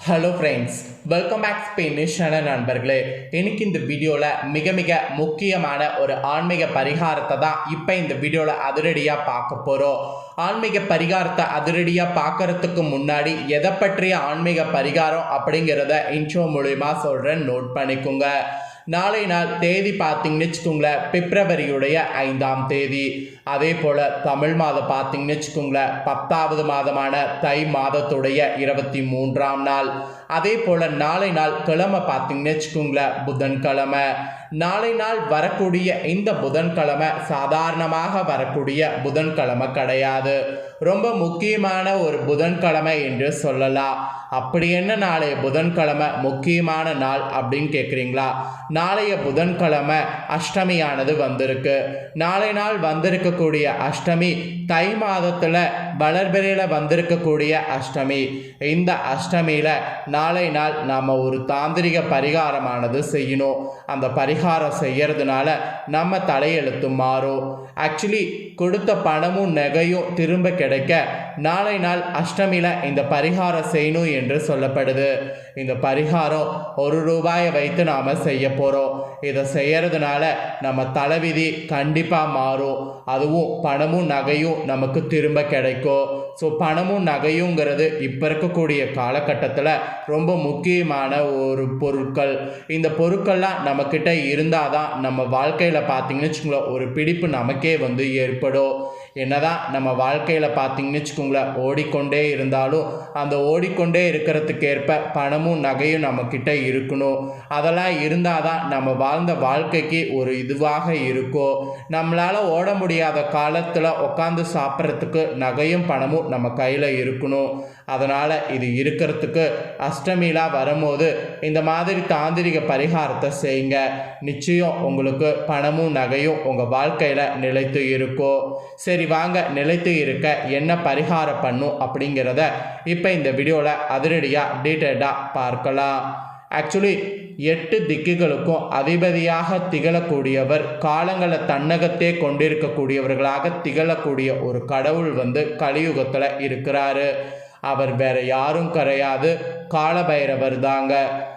Hello friends welcome back ஸ்பெயினிஷான நண்பர்களே. இன்னைக்கு இந்த வீடியோவில் மிக மிக முக்கியமான ஒரு ஆன்மீக பரிகாரத்தை தான் இப்போ இந்த வீடியோவில் அதிரடியாக பார்க்க போகிறோம் ஆன்மீக பரிகாரத்தை அதிரடியாக பார்க்கறதுக்கு முன்னாடி எதை பற்றிய ஆன்மீக பரிகாரம் அப்படிங்கிறத இன்ட்ரோ மூலிமா சொல்கிறேன் நோட் பண்ணிக்கோங்க. நாளை நாள் தேதி பார்த்தீங்கன்னு வச்சுக்கோங்களேன் பிப்ரவரியுடைய ஐந்தாம் தேதி. அதே போல் தமிழ் மாதம் பார்த்தீங்கன்னு வச்சுக்கோங்களேன் பத்தாவது மாதமான தை மாதத்துடைய இருபத்தி மூன்றாம் நாள். அதே போல் நாளை நாள் கிழமை பார்த்தீங்கன்னு வச்சுக்கோங்களேன் புதன்கிழமை. நாளை நாள் வரக்கூடிய இந்த புதன்கிழமை சாதாரணமாக வரக்கூடிய புதன்கிழமை கிடையாது. ரொம்ப முக்கியமான ஒரு புதன்கிழமை என்று சொல்லலாம். அப்படி என்ன நாளைய புதன்கிழமை? முக்கியமான நாள் அப்படின்னு கேட்குறீங்களா நாளைய புதன்கிழமை அஷ்டமியானது வந்திருக்கு. நாளை நாள் வந்திருக்கக்கூடிய அஷ்டமி தை மாதத்தில் வளர்பிறையில் வந்திருக்கக்கூடிய அஷ்டமி. இந்த அஷ்டமியில் நாளை நாள் நாம் ஒரு தாந்திரிக பரிகாரமானது செய்யணும். அந்த பரிகாரம் செய்யறதுனால நம்ம தலையெழுத்து மாறும். ஆக்சுவலி கொடுத்த பணமும் நகையும் திரும்ப கிடைக்க நாளை நாள் அஷ்டமியில் இந்த பரிகாரம் செய்யணும் என்று சொல்லப்படுது. இந்த பரிகாரம் ஒரு ரூபாயை வைத்து நாம் செய்ய போகிறோம் இதை செய்கிறதுனால நம்ம தலைவிதி கண்டிப்பாக மாறும். அதுவும் பணமும் நகையும் நமக்கு திரும்ப கிடைக்கும். ஸோ பணமும் நகையுங்கிறது இப்போ இருக்கக்கூடிய காலகட்டத்தில் ரொம்ப முக்கியமான ஒரு பொருட்கள். இந்த பொருட்கள்லாம் நம்மக்கிட்ட இருந்தால் தான் நம்ம வாழ்க்கையில் பார்த்தீங்கன்னு வச்சுக்கோங்களேன் ஒரு பிடிப்பு நமக்கே வந்து ஏற்படும். என்னதான் நம்ம வாழ்க்கையில் பார்த்தீங்கன்னு வச்சுக்கோங்களேன் ஓடிக்கொண்டே இருந்தாலும் அந்த ஓடிக்கொண்டே இருக்கிறதுக்கு ஏற்ப பணமும் நகையும் நம்மக்கிட்ட இருக்கணும். அதெல்லாம் இருந்தால் தான் நம்ம வாழ்ந்த வாழ்க்கைக்கு ஒரு இதுவாக இருக்கும் நம்மளால் ஓட முடியாத காலத்தில் உட்காந்து சாப்பிட்றதுக்கு நகையும் பணமும் நம்ம கையில் இருக்கணும். அதனால் இது இருக்கிறதுக்கு அஷ்டமிலாம் வரும்போது இந்த மாதிரி தாந்திரிக பரிகாரத்தை செய்யுங்க. நிச்சயம் உங்களுக்கு பணமும் நகையும் உங்கள் வாழ்க்கையில் நிலைத்து இருக்கும் சரி வாங்க நிலைத்து இருக்க என்ன பரிகாரம் பண்ணும் அப்படிங்கிறத இப்போ இந்த வீடியோவில் அதிரடியாக டீட்டெயில்டாக பார்க்கலாம். ஆக்சுவலி எட்டு திக்குகளுக்கும் அதிபதியாக திகழக்கூடியவர் காலங்களை தன்னகத்தே கொண்டிருக்கக்கூடியவர்களாக திகழக்கூடிய ஒரு கடவுள் வந்து கலியுகத்தில் இருக்கிறாரு. அவர் வேற யாரும் கரையாது காலபைரவர் தாங்க.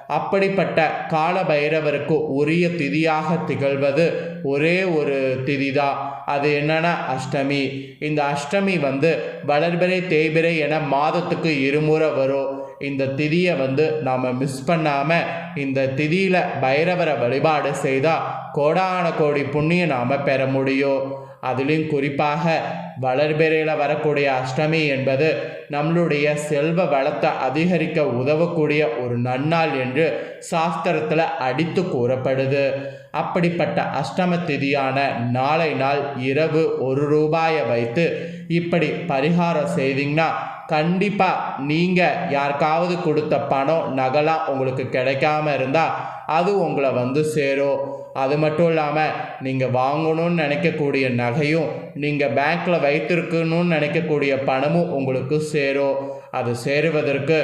அப்படிப்பட்ட காலபைரவருக்கு உரிய திதியாக திகழ்வது ஒரே ஒரு திதி தான் அது என்னன்னா அஷ்டமி. இந்த அஷ்டமி வந்து வளர்பிறை தேய்பிறை என மாதத்துக்கு இருமுறை வரும். இந்த திதியை வந்து நாம் மிஸ் பண்ணாமல் இந்த திதியில் பைரவரை வழிபாடு செய்தால் கோடான கோடி புண்ணியம் நாம் பெற முடியும் அதிலும் குறிப்பாக வளர்பிறையில் வரக்கூடிய அஷ்டமி என்பது நம்மளுடைய செல்வ வளத்தை அதிகரிக்க உதவக்கூடிய ஒரு நன்னாள் என்று சாஸ்திரத்தில் அடித்து கூறப்படுது. அப்படிப்பட்ட அஷ்டம திதியான நாளை நாள் இரவு ஒரு ரூபாயை வைத்து இப்படி பரிகாரம் செய்தீங்கன்னா கண்டிப்பாக நீங்கள் யாருக்காவது கொடுத்த பணம் நகலாம் உங்களுக்கு கிடைக்காம இருந்தால் அது உங்களை வந்து சேரும். அது மட்டும் இல்லாமல் நீங்கள் வாங்கணும்னு நினைக்கக்கூடிய நகையும் நீங்கள் பேங்க்கில் வைத்திருக்கணும்னு நினைக்கக்கூடிய பணமும் உங்களுக்கு சேரும். அது சேருவதற்கு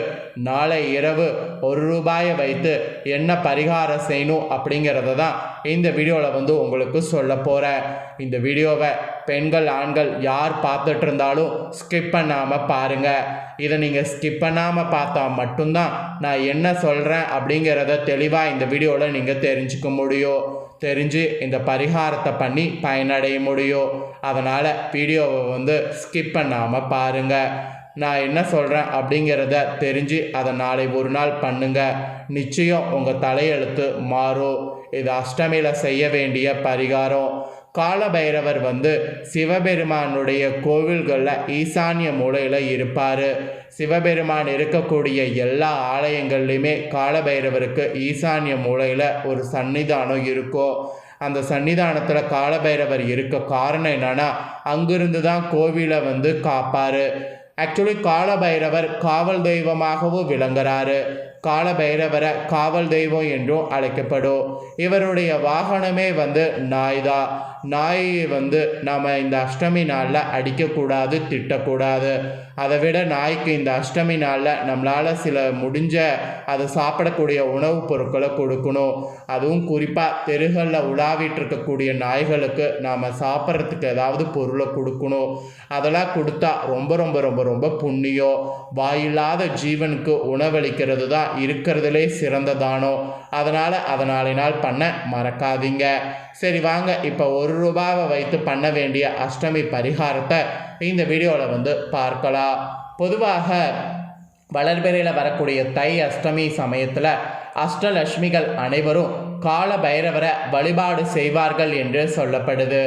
நாளை இரவு ஒரு ரூபாயை வைத்து என்ன பரிகாரம் செய்யணும் அப்படிங்கிறத தான் இந்த வீடியோவில் வந்து உங்களுக்கு சொல்ல போகிறேன் இந்த வீடியோவை பெண்கள் ஆண்கள் யார் பார்த்துட்டு இருந்தாலும் ஸ்கிப் பண்ணாமல் பாருங்கள் இதை நீங்கள் ஸ்கிப் பண்ணாமல் பார்த்தா மட்டும்தான் நான் என்ன சொல்கிறேன் அப்படிங்கிறத தெளிவாக இந்த வீடியோவில் நீங்கள் தெரிஞ்சுக்க முடியும். தெரிஞ்சு இந்த பரிகாரத்தை பண்ணி பயனடைய முடியும். அதனால் வீடியோவை வந்து ஸ்கிப் பண்ணாமல் பாருங்கள் நான் என்ன சொல்கிறேன் அப்படிங்கிறத தெரிஞ்சு அதை நாளை ஒரு நாள் பண்ணுங்கள் நிச்சயம் உங்கள் தலையெழுத்து மாறும். இது அஷ்டமியில் செய்ய வேண்டிய பரிகாரம். காலபைரவர் வந்து சிவபெருமானுடைய கோவில்களில் ஈசான்ய மூலையில் இருப்பார். சிவபெருமான் இருக்கக்கூடிய எல்லா ஆலயங்கள்லையுமே காலபைரவருக்கு ஈசான்ய மூலையில் ஒரு சன்னிதானம் இருக்கும் அந்த சன்னிதானத்தில் காலபைரவர் இருக்க காரணம் என்னென்னா அங்கிருந்து தான் கோவிலை வந்து காப்பார். ஆக்சுவலி காலபைரவர் காவல் தெய்வமாகவும் விளங்குறாரு. காலபைரவரை காவல் தெய்வம் என்றும் அழைக்கப்படும். இவருடைய வாகனமே வந்து நாய்தா நாயை வந்து நாம் இந்த அஷ்டமி நாளில் அடிக்கக்கூடாது திட்டக்கூடாது. அதை விட நாய்க்கு இந்த அஷ்டமி நாளில் நம்மளால் சில முடிஞ்ச அதை சாப்பிடக்கூடிய உணவுப் பொருட்களை கொடுக்கணும். அதுவும் குறிப்பாக தெருகளில் உலாவிட்டு இருக்கக்கூடிய நாய்களுக்கு நாம் சாப்பிட்றதுக்கு ஏதாவது பொருளை கொடுக்கணும். அதெல்லாம் கொடுத்தா ரொம்ப ரொம்ப ரொம்ப ரொம்ப புண்ணியம். வாயில்லாத ஜீவனுக்கு உணவளிக்கிறது தான் இருக்கிறதுலே சிறந்த தானம். அதனால் அதை நாளை நாள் பண்ண மறக்காதீங்க. சரி வாங்க. இப்போ ஒரு ரூபாவை வைத்து பண்ண வேண்டிய அஷ்டமி பரிகாரத்தை இந்த வீடியோவில் வந்து பார்க்கலாம். பொதுவாக வளர்பிறையில் வரக்கூடிய தை அஷ்டமி சமயத்தில் அஷ்டலட்சுமிகள் அனைவரும் கால பைரவரை வழிபாடு செய்வார்கள் என்று சொல்லப்படுது.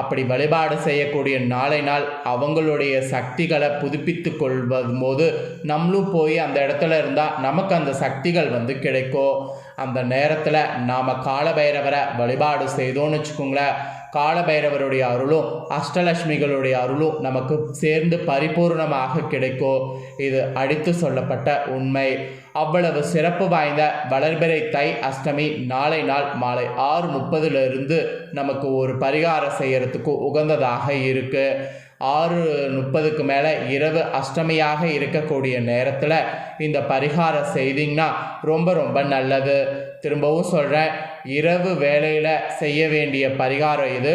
அப்படி வழிபாடு செய்யக்கூடிய நாளை நாள் அவங்களுடைய சக்திகளை புதுப்பித்து கொள்வது போது நம்மளும் போய் அந்த இடத்துல இருந்தால் நமக்கு அந்த சக்திகள் வந்து கிடைக்கும். அந்த நேரத்தில் நாம் காலபைரவரை வழிபாடு செய்தோன்னு வச்சுக்கோங்களேன். காலபைரவருடைய அருளும் அஷ்டலட்சுமிகளுடைய அருளும் நமக்கு சேர்ந்து பரிபூர்ணமாக கிடைக்கும் இது அடித்து சொல்லப்பட்ட உண்மை. அவ்வளவு சிறப்பு வாய்ந்த வளர்பிறை தை அஷ்டமி நாளை நாள் மாலை ஆறு முப்பதுலேருந்து நமக்கு ஒரு பரிகாரம் செய்யறதுக்கு உகந்ததாக இருக்குது ஆறு முப்பதுக்கு மேலே இரவு அஷ்டமியாக இருக்கக்கூடிய நேரத்தில் இந்த பரிகாரம் செய்தீங்கன்னா ரொம்ப ரொம்ப நல்லது. திரும்பவும் சொல்கிறேன் இரவு வேலையில் செய்ய வேண்டிய பரிகாரம் இது.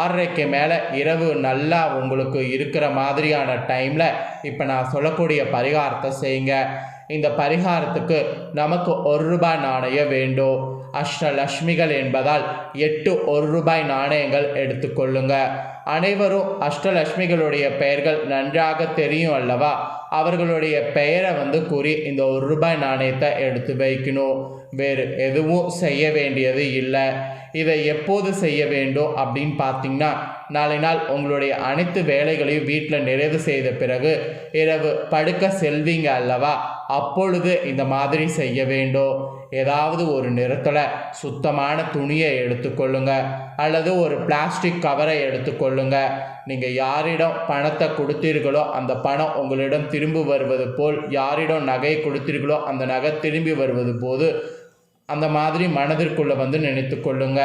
ஆறரைக்கு மேலே இரவு நல்லா உங்களுக்கு இருக்கிற மாதிரியான டைமில் இப்போ நான் சொல்லக்கூடிய பரிகாரத்தை செய்யுங்க. இந்த பரிகாரத்துக்கு நமக்கு ஒரு ரூபாய் நாணயம் வேண்டும். அஷ்டலட்சுமிகள் என்பதால் எட்டு ஒரு ரூபாய் நாணயங்கள் எடுத்துக்கொள்ளுங்க. அனைவரும் அஷ்டலட்சுமிகளுடைய பெயர்கள் நன்றாக தெரியும் அல்லவா? அவர்களுடைய பெயரை வந்து கூறி இந்த ஒரு ரூபாய் நாணயத்தை எடுத்து வைக்கணும். வேறு எதுவும் செய்ய வேண்டியது இல்லை. இதை எப்போது செய்ய வேண்டும் அப்படின்னு பார்த்தீங்கன்னா நாளை நாள் உங்களுடைய அனைத்து வேலைகளையும் வீட்டில் நிறைவு செய்த பிறகு இரவு படுக்க செல்வீங்க அல்லவா? அப்பொழுது இந்த மாதிரி செய்ய வேண்டும். ஏதாவது ஒரு நிறத்தில் சுத்தமான துணியை எடுத்துக்கொள்ளுங்க. அல்லது ஒரு பிளாஸ்டிக் கவரை எடுத்துக்கொள்ளுங்க. நீங்கள் யாரிடம் பணத்தை கொடுத்தீர்களோ அந்த பணம் உங்களிடம் திரும்பி வருவது போல் யாரிடம் நகையை கொடுத்தீர்களோ அந்த நகை திரும்பி வருவது போது அந்த மாதிரி மனதிற்குள்ளே வந்து நினைத்து கொள்ளுங்க.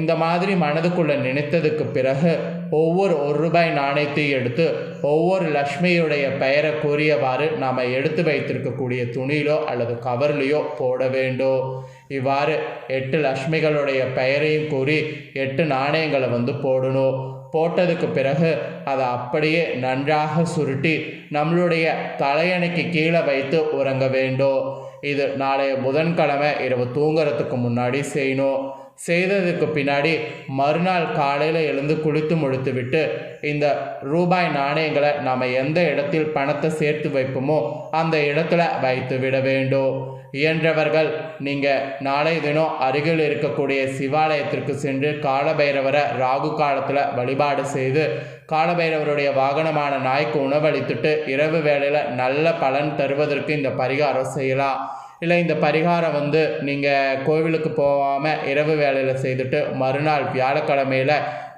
இந்த மாதிரி மனதுக்குள்ளே நினைத்ததுக்கு பிறகு ஒவ்வொரு ஒரு ரூபாய் நாணயத்தையும் எடுத்து ஒவ்வொரு லக்ஷ்மியுடைய பெயரை கூறியவாறு நாம் எடுத்து வைத்திருக்கக்கூடிய துணியிலோ அல்லது கவர்லேயோ போட வேண்டும். இவ்வாறு எட்டு லக்ஷ்மிகளுடைய பெயரையும் கூறி எட்டு நாணயங்களை வந்து போடணும். போட்டதுக்கு பிறகு அதை அப்படியே நன்றாக சுருட்டி நம்மளுடைய தலையணைக்கு கீழே வைத்து உறங்க வேண்டும். இது நாளைய புதன்கிழமை இரவு தூங்குறதுக்கு முன்னாடி செய்யணும். செய்ததுக்கு பின்னாடி மறுநாள் காலையில் எழுந்து குளித்து முடித்து விட்டு இந்த ரூபாய் நாணயங்களை நாம் எந்த இடத்தில் பணத்தை சேர்த்து வைப்போமோ அந்த இடத்துல வைத்து விட வேண்டும். இயன்றவர்கள் நீங்கள் நாளை தினம் அருகில் இருக்கக்கூடிய சிவாலயத்திற்கு சென்று காலபைரவரை ராகு காலத்தில் வழிபாடு செய்து காலபைரவருடைய வாகனமான நாய்க்கு உணவளித்துட்டு இரவு வேளையில் நல்ல பலன் தருவதற்கு இந்த பரிகாரம் செய்யலாம். இல்லை இந்த பரிகாரம் வந்து நீங்கள் கோவிலுக்கு போகாமல் இரவு வேலையில் செய்துட்டு மறுநாள் வியாழக்கிழமையில்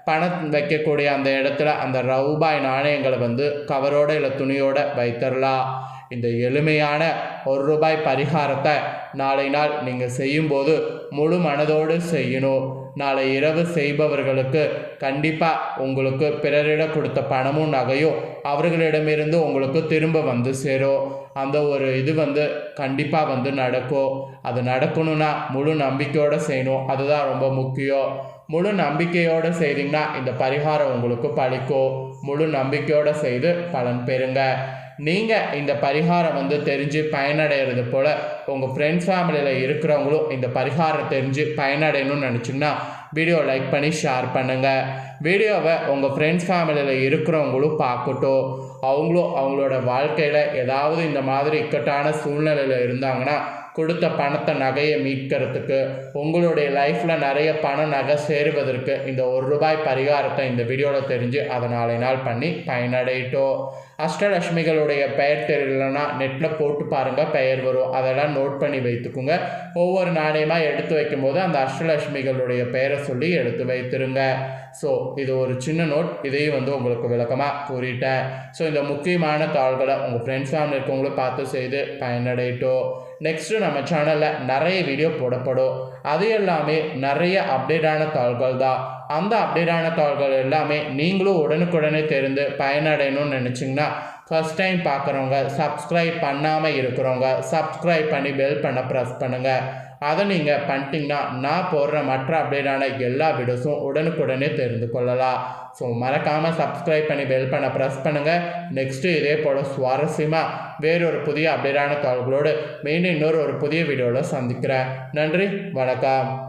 பணம் வைக்கக்கூடிய அந்த இடத்துல அந்த ரூபாய் நாணயங்களை வந்து கவரோட இல்லை துணியோட வைத்தரலாம். இந்த எளிமையான ஒரு ரூபாய் பரிகாரத்தை நாளை நாள் நீங்கள் செய்யும்போது முழு மனதோடு செய்யணும். நாளை இரவு செய்பவர்களுக்கு கண்டிப்பாக உங்களுக்கு பிறரிடம் கொடுத்த பணமும் நகையும் அவர்களிடமிருந்து உங்களுக்கு திரும்ப வந்து சேரும். அந்த ஒரு இது வந்து கண்டிப்பாக வந்து நடக்கும். அது நடக்கணும்னா முழு நம்பிக்கையோடு செய்யணும். அதுதான் ரொம்ப முக்கியம். முழு நம்பிக்கையோடு செய்தீங்கன்னா இந்த பரிகாரம் உங்களுக்கு பழிக்கும். முழு நம்பிக்கையோடு செய்து பலன் பெறுங்க. நீங்கள் இந்த பரிகாரம் வந்து தெரிஞ்சு பயனடைகிறது போல் உங்கள் ஃப்ரெண்ட்ஸ் ஃபேமிலியில் இருக்கிறவங்களும் இந்த பரிகாரம் தெரிஞ்சு பயனடையணும்னு நினச்சிங்கன்னா வீடியோ லைக் பண்ணி ஷேர் பண்ணுங்கள் வீடியோவை உங்கள் ஃப்ரெண்ட்ஸ் ஃபேமிலியில் இருக்கிறவங்களும் பார்க்கட்டும். அவங்களும் அவங்களோட வாழ்க்கையில் ஏதாவது இந்த மாதிரி இக்கட்டான சூழ்நிலையில் இருந்தாங்கன்னா கொடுத்த பணத்தை நகையை மீட்கிறதுக்கு உங்களுடைய லைஃப்பில் நிறைய பண நகை சேருவதற்கு இந்த ஒரு ரூபாய் பரிகாரத்தை இந்த வீடியோவில் தெரிஞ்சு அதை நாளை நாள் பண்ணி பயனடையிட்டோம். அஷ்டலட்சுமிகளுடைய பெயர் தெரியலன்னா நெட்டில் போட்டு பாருங்கள் பெயர் வரும். அதெல்லாம் நோட் பண்ணி வைத்துக்குங்க. ஒவ்வொரு நாணயமாக எடுத்து வைக்கும்போது அந்த அஷ்டலட்சுமிகளுடைய பெயரை சொல்லி எடுத்து வைத்திருங்க. ஸோ இது ஒரு சின்ன நோட் இதையும் வந்து உங்களுக்கு விளக்கமாக கூறிட்டேன். ஸோ இந்த முக்கியமான தாள்களை உங்கள் ஃப்ரெண்ட்ஸ் ஃபேமிலி இருக்கவங்களும் பார்த்து செய்து பயனடையட்டும். நெக்ஸ்ட்டு நம்ம சேனலில் நிறைய வீடியோ போடப்படும். அது எல்லாமே நிறைய அப்டேட்டான தாள்கள் தான். அந்த அப்டேட்டான தாள்கள் எல்லாமே நீங்களும் உடனுக்குடனே தெரிந்து பயனடையணும்னு நினச்சிங்கன்னா ஃபஸ்ட் டைம் பார்க்குறவங்க சப்ஸ்கிரைப் பண்ணாமல் இருக்கிறவங்க சப்ஸ்கிரைப் பண்ணி பெல் பண்ண ப்ரெஸ் பண்ணுங்கள் அதை நீங்கள் பண்ணிட்டீங்கன்னா நான் போடுற மற்ற அப்டேட்டான எல்லா வீடியோஸும் உடனுக்குடனே தெரிந்து கொள்ளலாம். ஸோ மறக்காமல் சப்ஸ்கிரைப் பண்ணி பெல் பண்ண ப்ரெஸ் பண்ணுங்கள் நெக்ஸ்ட்டு இதே போல் சுவாரஸ்யமாக வேறொரு புதிய அப்டேட்டான தகவல்களோடு மீண்டும் இன்னொரு ஒரு புதிய வீடியோவில் சந்திக்கிறேன். நன்றி வணக்கம்.